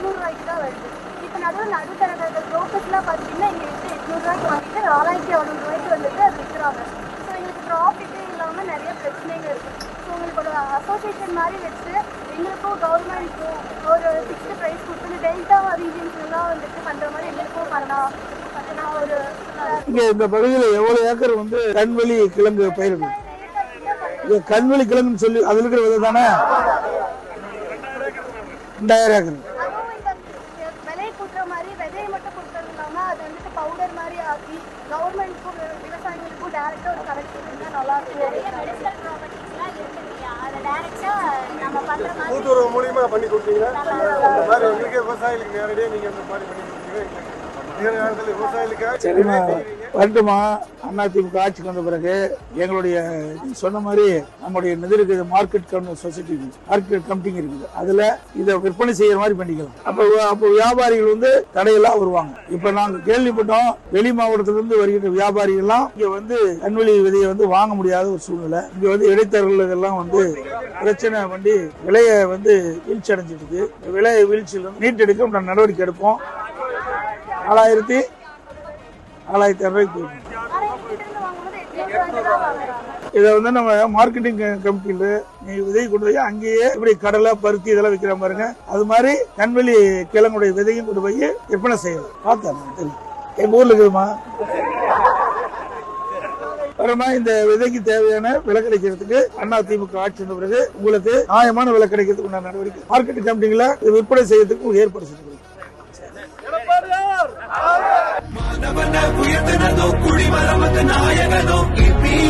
தான் வருது. இப்போ நடுவில் அடுத்த நடுத்தர ப்ரோக்கர்ஸ்லாம் பார்த்தீங்கன்னா இங்கே வந்து எட்நூறுவாய்க்கு வாங்கிட்டு நாலாயிரத்தி அறுநூறு ரூபாய்க்கு வந்துட்டு அது விற்கிறாங்க ஸோ எங்களுக்கு ப்ராஃபிட்டே இல்லாமல் நிறைய பிரச்சனைகள் இருக்குது ஸோ உங்களுக்கு ஒரு அசோசியேஷன் மாதிரி வச்சு எங்களுக்கும் கவர்மெண்ட்க்கும் ஒரு ஃபிக்ஸ்டு ப்ரைஸ் கொடுத்து இந்த டெல்டா ரீஜன்ஸ்லாம் வந்துட்டு பண்ணுற மாதிரி எங்களுக்கும் பண்ணலாம். நான் ஒரு இங்கே இந்த பகுதியில் எவ்வளவு ஏக்கர் வந்து கண்வெளி கிழங்கு பயிரிடும் கண்வெளி கிழங்குன்னு சொல்லி அதில் இருக்கிற விதை தானே? ரெண்டாயிரம் ஏக்கர் அதுவும் இந்த விலை கூட்டுற மாதிரி விதையை மட்டும் கொடுக்கறது இல்லாமல் அது வந்துட்டு பவுடர் மாதிரி ஆக்கி கவர்மெண்ட்க்கும் விவசாயிகளுக்கும் டேரெக்டாக ஒரு கரெக்ட் இருந்தால் நல்லா இருக்கும். மெடிசனல் ப்ராப்பர்ட்டிஸ்லாம் இருக்கு இல்லையா? அதை டேரெக்டாக நம்ம பண்ணுற மாதிரி கூட்டுறவு மூலியமா பண்ணி கொடுத்தீங்கன்னா எங்களுக்கு விவசாயிகளுக்கு நேரடியாக நீங்க இந்த மாதிரி பண்ணி கொடுத்தீங்கன்னா எங்களுக்கு நேர நேரத்தில் விவசாயிகளுக்காக வரட்டுமா? அதிமுக ஆட்சிக்கு வந்த பிறகு எங்களுடைய சொன்ன மாதிரி நம்முடைய இது இருக்குது மார்க்கெட் சொசைட்டி மார்க்கெட் கமிட்டிங் இருக்குது. அதுல இதை விற்பனை செய்யற மாதிரி பண்ணிக்கலாம். அப்ப அப்போ வியாபாரிகள் வந்து தடையெல்லாம் வருவாங்க. இப்ப நாங்க கேள்விப்பட்டோம் வெளி மாவட்டத்துல இருந்து வருகின்ற வியாபாரிகள்லாம் இங்க வந்து கண்வெளி விதையை வந்து வாங்க முடியாத ஒரு சூழ்நிலை. இங்க வந்து இடைத்தரகர்கள் இதெல்லாம் வந்து பிரச்சனை பண்ணி விலையை வந்து வீழ்ச்சி அடைஞ்சிட்டு இருக்கு விலை வீழ்ச்சியில் நீட்டெடுக்க மீட்டெடுக்க நடவடிக்கை எடுப்போம். நாலாயிரத்தி நாலாயிரத்தி இரநூறுக்கு இதை வந்து நம்ம மார்க்கெட்டிங் கமிட்டியில் நீ விதை கொண்டு போய் அங்கேயே இப்படி கடலை பருத்தி இதெல்லாம் விற்கிற பாருங்க. அது மாதிரி கண்வெளி கிழங்குடைய விதையும் கொண்டு போய் விற்பனை செய்யலாம். பார்த்தேன் தெரியும். எங்க ஊர்ல இருக்குதுமா வரமா இந்த விதைக்கு தேவையான விலை கிடைக்கிறதுக்கு அண்ணா திமுக ஆட்சி வந்த பிறகு உங்களுக்கு நியாயமான விலை கிடைக்கிறதுக்கு உண்டான நடவடிக்கை. மார்க்கெட் கமிட்டிங்கள விற்பனை செய்யறதுக்கு ஏற்பாடு உயர்த்தினதோ குடிமரமது நாயகனோ இபிஎஸ்